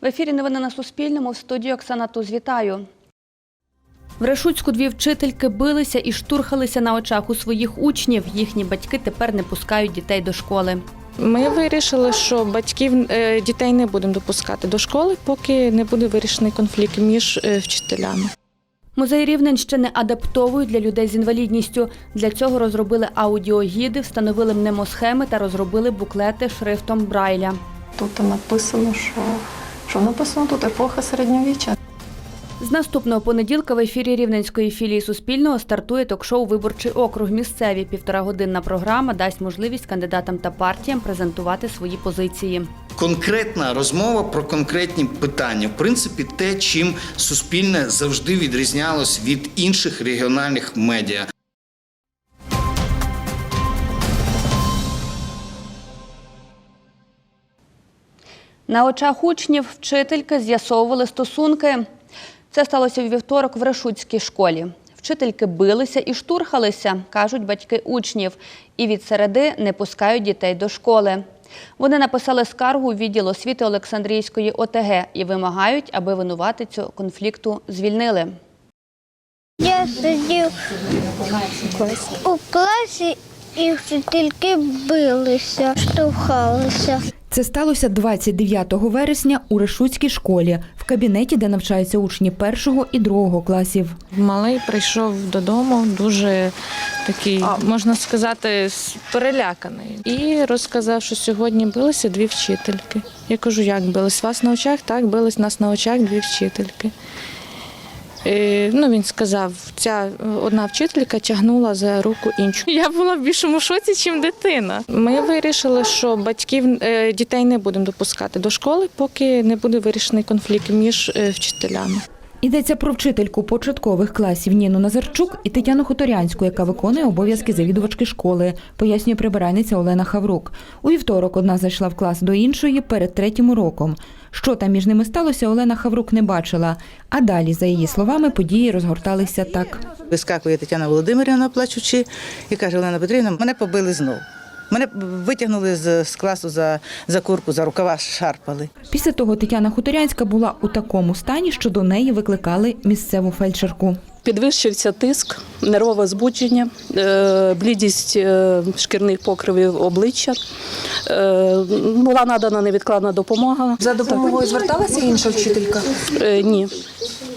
В ефірі новини на Суспільному в студії Оксана Туз. Вітаю. В Решуцьку дві вчительки билися і штурхалися на очах у своїх учнів. Їхні батьки тепер не пускають дітей до школи. Ми вирішили, що батьків е, дітей не будемо допускати до школи, поки не буде вирішений конфлікт між е, вчителями. Музей Рівненщини адаптовують для людей з інвалідністю. Для цього розробили аудіогіди, встановили мнемосхеми та розробили буклети шрифтом Брайля. Тут написано, що, що написано тут епоха середньовіччя. З наступного понеділка в ефірі Рівненської філії Суспільного стартує ток-шоу Виборчий округ місцеві. Півторагодинна програма дасть можливість кандидатам та партіям презентувати свої позиції. конкретна розмова про конкретні питання. В принципі, те, чим суспільне завжди відрізнялось від інших регіональних медіа. На очах учнів вчительки з'ясовували стосунки. Це сталося у вівторок в Решуцькій школі. Вчительки билися і штурхалися, кажуть батьки учнів, і від середи не пускають дітей до школи. Вони написали скаргу у відділ освіти Олександрійської ОТГ і вимагають, аби винуватицю конфлікту звільнили. Я сидів у класі і вчительки билися, штовхалися. Це сталося 29 вересня у Решуцькій школі, в кабінеті, де навчаються учні першого і другого класів. Малий прийшов додому дуже такий, можна сказати, переляканий. І розказав, що сьогодні билися дві вчительки. Я кажу, як бились? Вас на очах? Так, бились нас на очах дві вчительки. Ну, він сказав, ця одна вчителька тягнула за руку іншу. Я була в більшому шоці, ніж дитина. Ми вирішили, що батьків е, дітей не будемо допускати до школи, поки не буде вирішений конфлікт між е, вчителями. Йдеться про вчительку початкових класів Ніну Назарчук і Тетяну Хуторянську, яка виконує обов'язки завідувачки школи, пояснює прибиральниця Олена Хаврук. У вівторок одна зайшла в клас до іншої перед третім уроком. Що там між ними сталося, Олена Хаврук не бачила. А далі, за її словами, події розгорталися так. Вискакує Тетяна Володимирівна, плачучи, і каже: Олена Петрівна, мене побили знов. Мене витягнули з, з класу за, за курку, за рукава шарпали. Після того Тетяна Хуторянська була у такому стані, що до неї викликали місцеву фельдшерку. Підвищився тиск, нервове збудження, е, блідість е, шкірних покривів обличчя. Е, Була надана невідкладна допомога. За допомогою зверталася інша вчителька? Ні,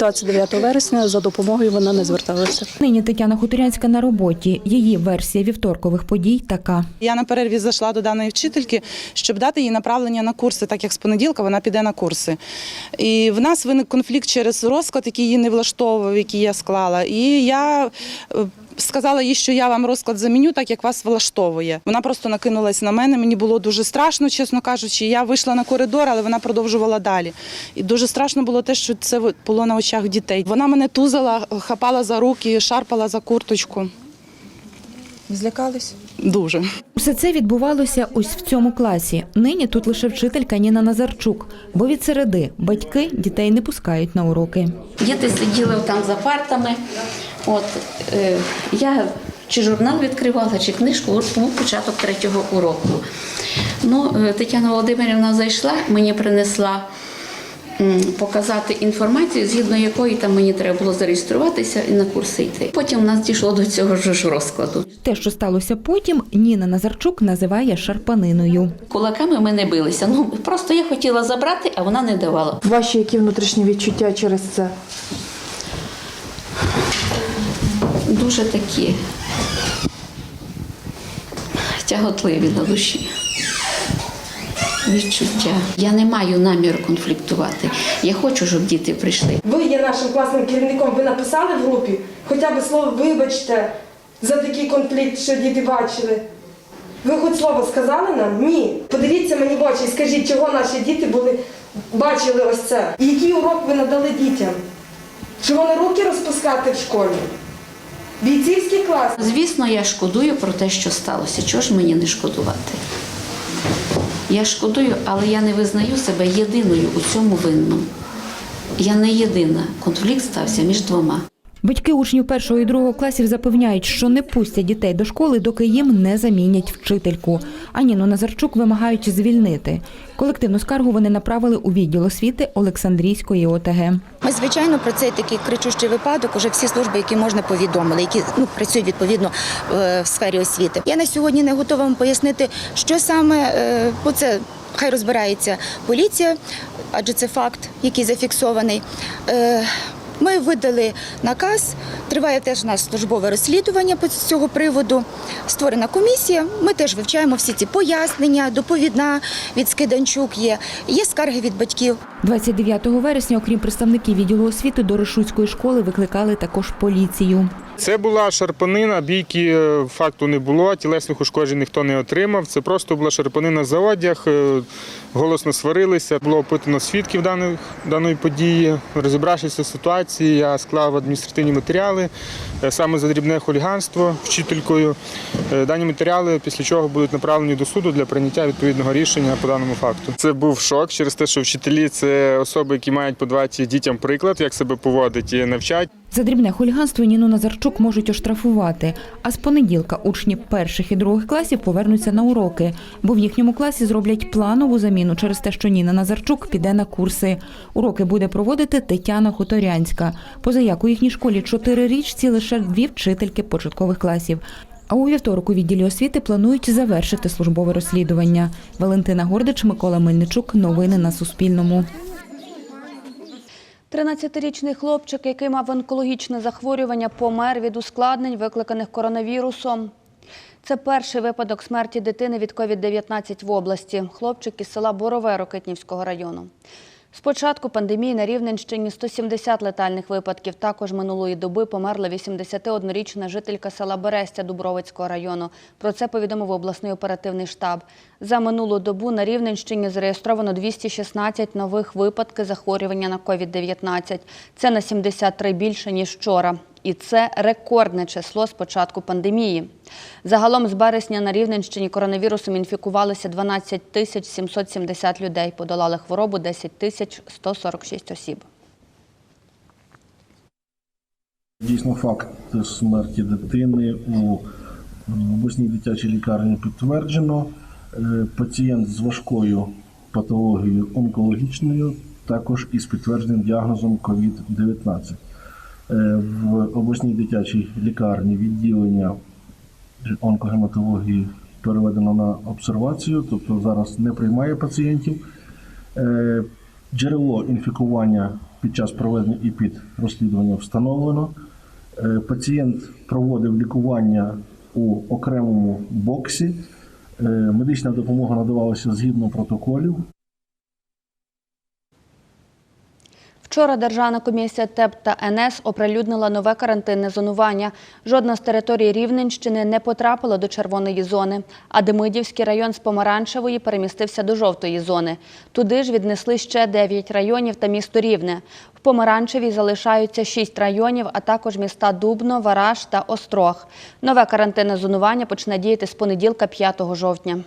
29 вересня за допомогою вона не зверталася. Нині Тетяна Хуторянська на роботі. Її версія вівторкових подій така. Я на перерві зайшла до даної вчительки, щоб дати їй направлення на курси, так як з понеділка вона піде на курси. І в нас виник конфлікт через розклад, який її не влаштовував, який я склала. І я е, сказала їй, що я вам розклад заміню, так як вас влаштовує. Вона просто накинулась на мене. Мені було дуже страшно, чесно кажучи. Я вийшла на коридор, але вона продовжувала далі. І дуже страшно було те, що це було на очах дітей. Вона мене тузала, хапала за руки, шарпала за курточку. Злякались? Дуже. Усе це відбувалося ось в цьому класі. Нині тут лише вчителька Ніна Назарчук, бо від середи батьки дітей не пускають на уроки. Діти сиділи там за партами. От е, я чи журнал відкривала, чи книжку, був початок третього уроку. Ну, е, Тетяна Володимирівна зайшла, мені принесла показати інформацію, згідно якої там мені треба було зареєструватися і на курси йти. Потім у нас дійшло до цього ж розкладу. Те, що сталося потім, Ніна Назарчук називає шарпаниною. Кулаками ми не билися. Ну просто я хотіла забрати, а вона не давала. Ваші які внутрішні відчуття через це? дуже такі тяготливі на душі. Відчуття. Я не маю наміру конфліктувати. Я хочу, щоб діти прийшли. Ви є нашим класним керівником. Ви написали в групі хоча б слово вибачте за такий конфлікт, що діти бачили. Ви хоч слово сказали нам? Ні. Подивіться мені в очі і скажіть, чого наші діти були, бачили ось це. І який урок ви надали дітям? Чого не руки розпускати в школі? Бійцівський клас. Звісно, я шкодую про те, що сталося. Чого ж мені не шкодувати? Я шкодую, але я не визнаю себе єдиною у цьому винному. Я не єдина. Конфлікт стався між двома. Батьки учнів першого і другого класів запевняють, що не пустять дітей до школи, доки їм не замінять вчительку. А Ніну Назарчук вимагають звільнити. Колективну скаргу вони направили у відділ освіти Олександрійської ОТГ. Ми, звичайно, про цей такий кричущий випадок уже всі служби, які можна повідомили, які ну, працюють відповідно е, в сфері освіти. Я на сьогодні не готова вам пояснити, що саме, е, бо це хай розбирається поліція, адже це факт, який зафіксований. Ми видали наказ, триває теж нас службове розслідування по цього приводу. Створена комісія. Ми теж вивчаємо всі ці пояснення, доповідна від Скиданчук є, є скарги від батьків. 29 вересня, окрім представників відділу освіти, до Рошуцької школи викликали також поліцію. Це була шарпанина, бійки е, факту не було, тілесних ушкоджень ніхто не отримав. Це просто була шарпанина за одяг, е, голосно сварилися. Було опитано свідків даної, даної події. Розібравшися в ситуації, я склав адміністративні матеріали е, саме за дрібне хуліганство вчителькою. Дані матеріали після чого будуть направлені до суду для прийняття відповідного рішення по даному факту. Це був шок через те, що вчителі це особи, які мають подавати дітям приклад, як себе поводить і навчать. За дрібне хуліганство Ніну Назарчук можуть оштрафувати. А з понеділка учні перших і других класів повернуться на уроки, бо в їхньому класі зроблять планову заміну через те, що Ніна Назарчук піде на курси. Уроки буде проводити Тетяна Хуторянська. Позаяк у їхній школі чотирирічці лише дві вчительки початкових класів. А у вівторок у відділі освіти планують завершити службове розслідування. Валентина Гордич, Микола Мельничук. Новини на Суспільному. 13-річний хлопчик, який мав онкологічне захворювання, помер від ускладнень, викликаних коронавірусом. Це перший випадок смерті дитини від COVID-19 в області. Хлопчик із села Борове Рокитнівського району. З початку пандемії на Рівненщині 170 летальних випадків. Також минулої доби померла 81-річна жителька села Берестя Дубровицького району. Про це повідомив обласний оперативний штаб. За минулу добу на Рівненщині зареєстровано 216 нових випадків захворювання на COVID-19. Це на 73 більше, ніж вчора. І це рекордне число з початку пандемії. Загалом з березня на Рівненщині коронавірусом інфікувалися 12 тисяч 770 людей. Подолали хворобу 10 тисяч 146 осіб. Дійсно, факт смерті дитини у е, обласній дитячій лікарні підтверджено. Е, Пацієнт з важкою патологією онкологічною, також із підтвердженим діагнозом COVID-19. Е, В обласній дитячій лікарні відділення онкогематології переведено на обсервацію, тобто зараз не приймає пацієнтів. Е, Джерело інфікування під час проведення і під розслідування встановлено. Е, Пацієнт проводив лікування у окремому боксі. Медична допомога надавалася згідно протоколів. Вчора Державна комісія ТЕП та НС оприлюднила нове карантинне зонування. Жодна з територій Рівненщини не потрапила до червоної зони, а Демидівський район з помаранчевої перемістився до жовтої зони. Туди ж віднесли ще 9 районів та місто Рівне. В помаранчевій залишаються 6 районів, а також міста Дубно, Вараж та Острог. Нове карантинне зонування почне діяти з понеділка 5 жовтня.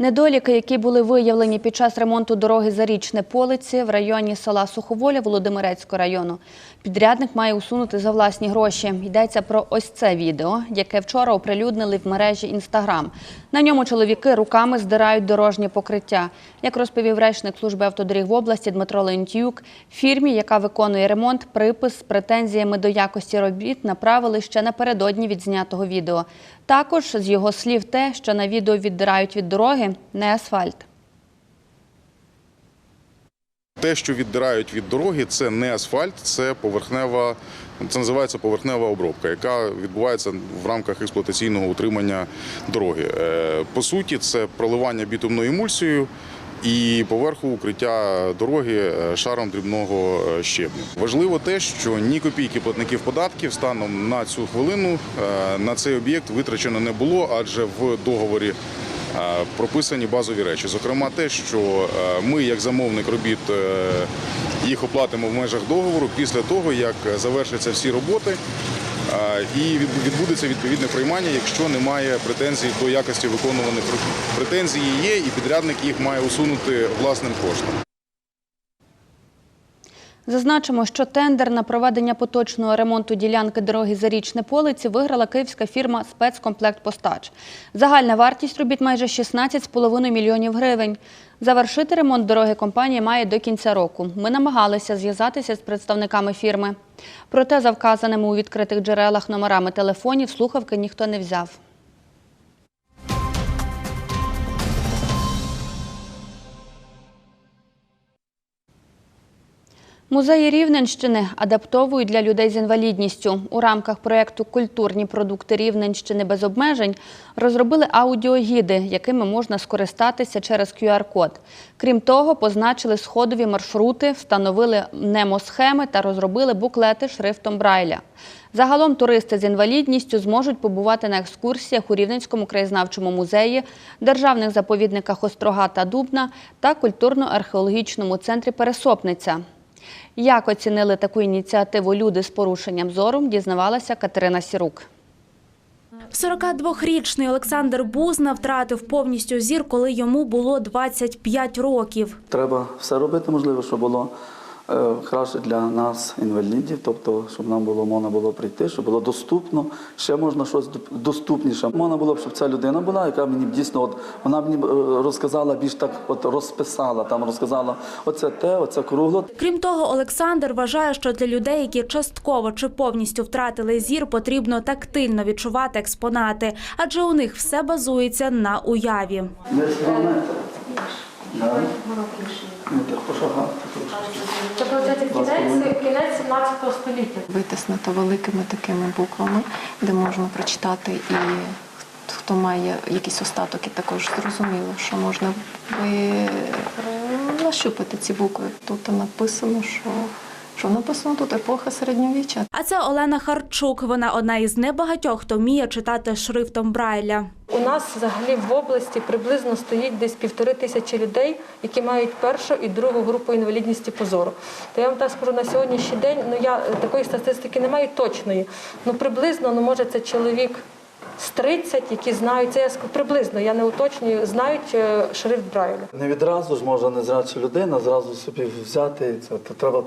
Недоліки, які були виявлені під час ремонту дороги Зарічне Полиці в районі села Суховоля Володимирецького району. Підрядник має усунути за власні гроші. Йдеться про ось це відео, яке вчора оприлюднили в мережі Інстаграм. На ньому чоловіки руками здирають дорожнє покриття. Як розповів речник служби автодоріг в області Дмитро Лентюк, фірмі, яка виконує ремонт, припис з претензіями до якості робіт направили ще напередодні від знятого відео. Також з його слів те, що на відео віддирають від дороги, не асфальт. Те, що віддирають від дороги, це не асфальт, це поверхнева, це називається поверхнева обробка, яка відбувається в рамках експлуатаційного утримання дороги. Е, По суті, це проливання бітумною емульсією і поверху укриття дороги е, шаром дрібного е, щебню. Важливо те, що ні копійки платників податків станом на цю хвилину е, на цей об'єкт витрачено не було, адже в договорі прописані базові речі. Зокрема, те, що ми, як замовник робіт, їх оплатимо в межах договору після того, як завершаться всі роботи. І відбудеться відповідне приймання, якщо немає претензій до якості виконуваних робіт. Претензії є, і підрядник їх має усунути власним коштом. Зазначимо, що тендер на проведення поточного ремонту ділянки дороги Зарічне Полиці виграла київська фірма «Спецкомплектпостач». Загальна вартість робіт майже 16,5 мільйонів гривень. Завершити ремонт дороги компанія має до кінця року. Ми намагалися зв'язатися з представниками фірми. Проте за вказаними у відкритих джерелах номерами телефонів слухавки ніхто не взяв. Музеї Рівненщини адаптовують для людей з інвалідністю. У рамках проєкту Культурні продукти Рівненщини без обмежень розробили аудіогіди, якими можна скористатися через QR-код. Крім того, позначили сходові маршрути, встановили немосхеми та розробили буклети шрифтом Брайля. Загалом туристи з інвалідністю зможуть побувати на екскурсіях у Рівненському краєзнавчому музеї, державних заповідниках Острога та Дубна та культурно-археологічному центрі Пересопниця. Як оцінили таку ініціативу люди з порушенням зору, дізнавалася Катерина Сірук. 42-річний Олександр Бузна втратив повністю зір, коли йому було 25 років. Треба все робити, можливо, щоб було краще для нас, інвалідів, тобто, щоб нам було можна було прийти, щоб було доступно. Ще можна щось доступніше. Можна було б, щоб ця людина була, яка мені б дійсно, от вона мені б, е, розказала більш так, от розписала, там розказала оце те, оце кругло. Крім того, Олександр вважає, що для людей, які частково чи повністю втратили зір, потрібно тактильно відчувати експонати, адже у них все базується на уяві. Десь два метри. Це кінець, кінець 17 століття. Витиснуто великими такими буквами, де можна прочитати і хто має якийсь остаток, і також зрозуміло, що можна ви нащупати ці букви. Тут написано, що, що написано тут епоха середньовіччя. А це Олена Харчук. Вона одна із небагатьох, хто вміє читати шрифтом Брайля. У нас взагалі в області приблизно стоїть десь півтори тисячі людей, які мають першу і другу групу інвалідності по зору. То я вам так скажу на сьогоднішній день, ну я такої статистики не маю точної. Ну приблизно, ну може це чоловік з 30, які знають це. Я приблизно, я не уточнюю, знають е, шрифт Брайля. Не відразу ж може незряча людина зразу собі взяти це. То треба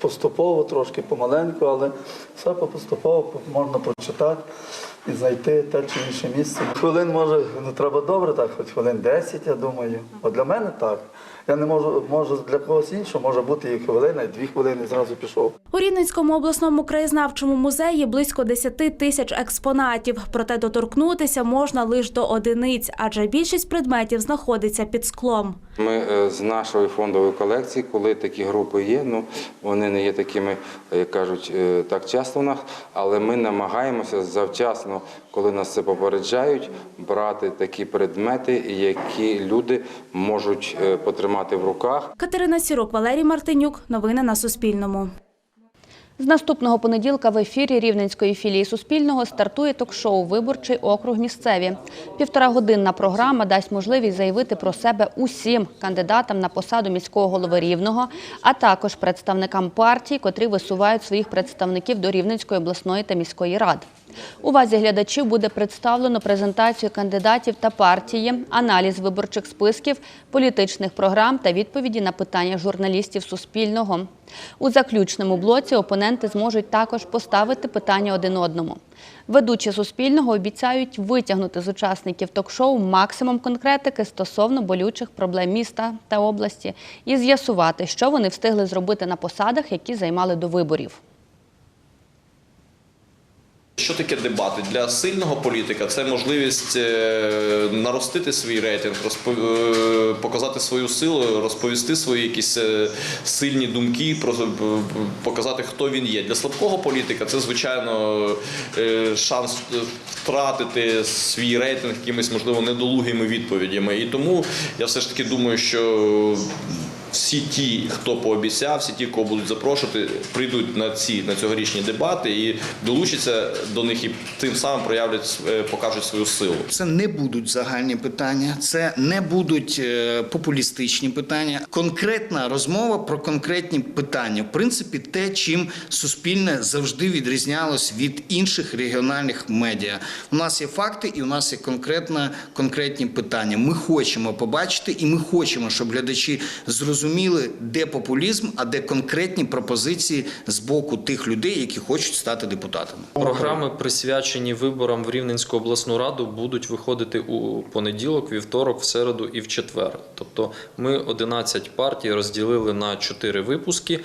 поступово, трошки помаленьку, але все поступово можна прочитати і знайти те чи інше місце. Хвилин може ну треба добре, так, хоч хвилин 10, я думаю. От для мене так. Я не можу, може для когось іншого може бути і хвилина, і дві хвилини зразу пішов. У Рівненському обласному краєзнавчому музеї близько 10 тисяч експонатів. Проте доторкнутися можна лише до одиниць, адже більшість предметів знаходиться під склом. Ми е, з нашої фондової колекції, коли такі групи є, ну вони не є такими, як кажуть, е, так часто в нас, але ми намагаємося завчасно, коли нас це попереджають, брати такі предмети, які люди можуть е, потримати в руках. Катерина Сірук, Валерій Мартинюк. Новини на Суспільному. З наступного понеділка в ефірі Рівненської філії Суспільного стартує ток-шоу Виборчий округ місцеві. Півторагодинна програма дасть можливість заявити про себе усім кандидатам на посаду міського голови Рівного, а також представникам партій, котрі висувають своїх представників до Рівненської обласної та міської рад. Увазі глядачів буде представлено презентацію кандидатів та партії, аналіз виборчих списків, політичних програм та відповіді на питання журналістів Суспільного. У заключному блоці опоненти зможуть також поставити питання один одному. Ведучі Суспільного обіцяють витягнути з учасників ток-шоу максимум конкретики стосовно болючих проблем міста та області і з'ясувати, що вони встигли зробити на посадах, які займали до виборів. Що таке дебати? Для сильного політика це можливість е, наростити свій рейтинг, розпо- е, показати свою силу, розповісти свої якісь е, сильні думки, показати, хто він є. Для слабкого політика це, звичайно, шанс втратити свій рейтинг якимись, можливо, недолугими відповідями. І тому я все ж таки думаю, що всі ті, хто пообіцяв, всі ті, кого будуть запрошувати, прийдуть на ці на цьогорічні дебати і долучаться до них і тим самим проявлять е, покажуть свою силу. Це не будуть загальні питання, це не будуть е, популістичні питання. Конкретна розмова про конкретні питання. В принципі, те, чим суспільне завжди відрізнялось від інших регіональних медіа. У нас є факти, і у нас є конкретна конкретні питання. Ми хочемо побачити, і ми хочемо, щоб глядачі зрозуміли, де популізм, а де конкретні пропозиції з боку тих людей, які хочуть стати депутатами. Програми, присвячені виборам в Рівненську обласну раду, будуть виходити у понеділок, вівторок, в середу і в четвер. Тобто ми 11 партій розділили на 4 випуски.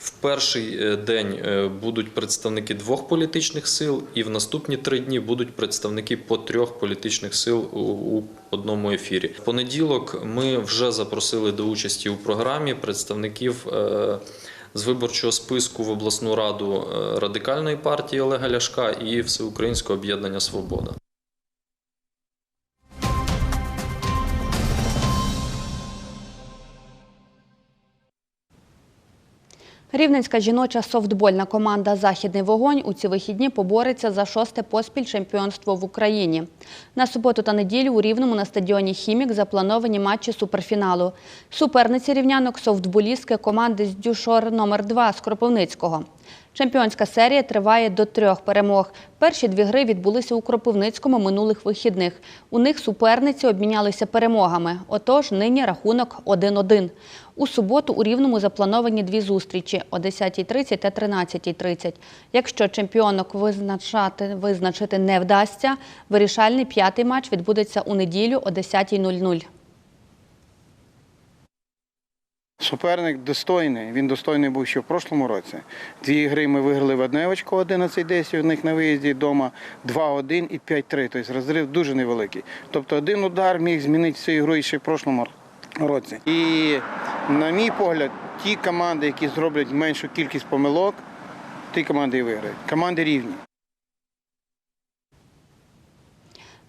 В перший е, день е, будуть представники двох політичних сил, і в наступні три дні будуть представники по трьох політичних сил у, одному ефірі. В понеділок ми вже запросили до участі у програмі представників. е, з виборчого списку в обласну раду радикальної партії Олега Ляшка і Всеукраїнського об'єднання Свобода. Рівненська жіноча софтбольна команда Західний вогонь у ці вихідні побореться за шосте поспіль чемпіонство в Україні. На суботу та неділю у Рівному на стадіоні Хімік заплановані матчі суперфіналу. Суперниці рівнянок софтболістки команди з Дюшор номер 2 з Кропивницького. Чемпіонська серія триває до трьох перемог. Перші дві гри відбулися у Кропивницькому минулих вихідних. У них суперниці обмінялися перемогами. Отож, нині рахунок 1-1. У суботу у Рівному заплановані дві зустрічі о 10.30 та 13.30. Якщо чемпіонок визначати, визначити не вдасться, вирішальний п'ятий матч відбудеться у неділю о 10.00. Суперник достойний. Він достойний був ще в прошлому році. Дві гри ми виграли в одне очко 11-10 у них на виїзді вдома, 2-1 і 5-3. Тобто розрив дуже невеликий. Тобто один удар міг змінити цю ігру ще в прошлому році. І, на мій погляд, ті команди, які зроблять меншу кількість помилок, ті команди і виграють. Команди рівні.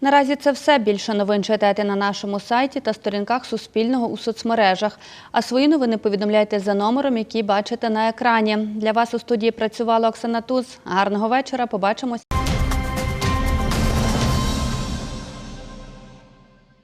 Наразі це все. Більше новин читайте на нашому сайті та сторінках Суспільного у соцмережах. А свої новини повідомляйте за номером, який бачите на екрані. Для вас у студії працювала Оксана Туз. Гарного вечора. Побачимось.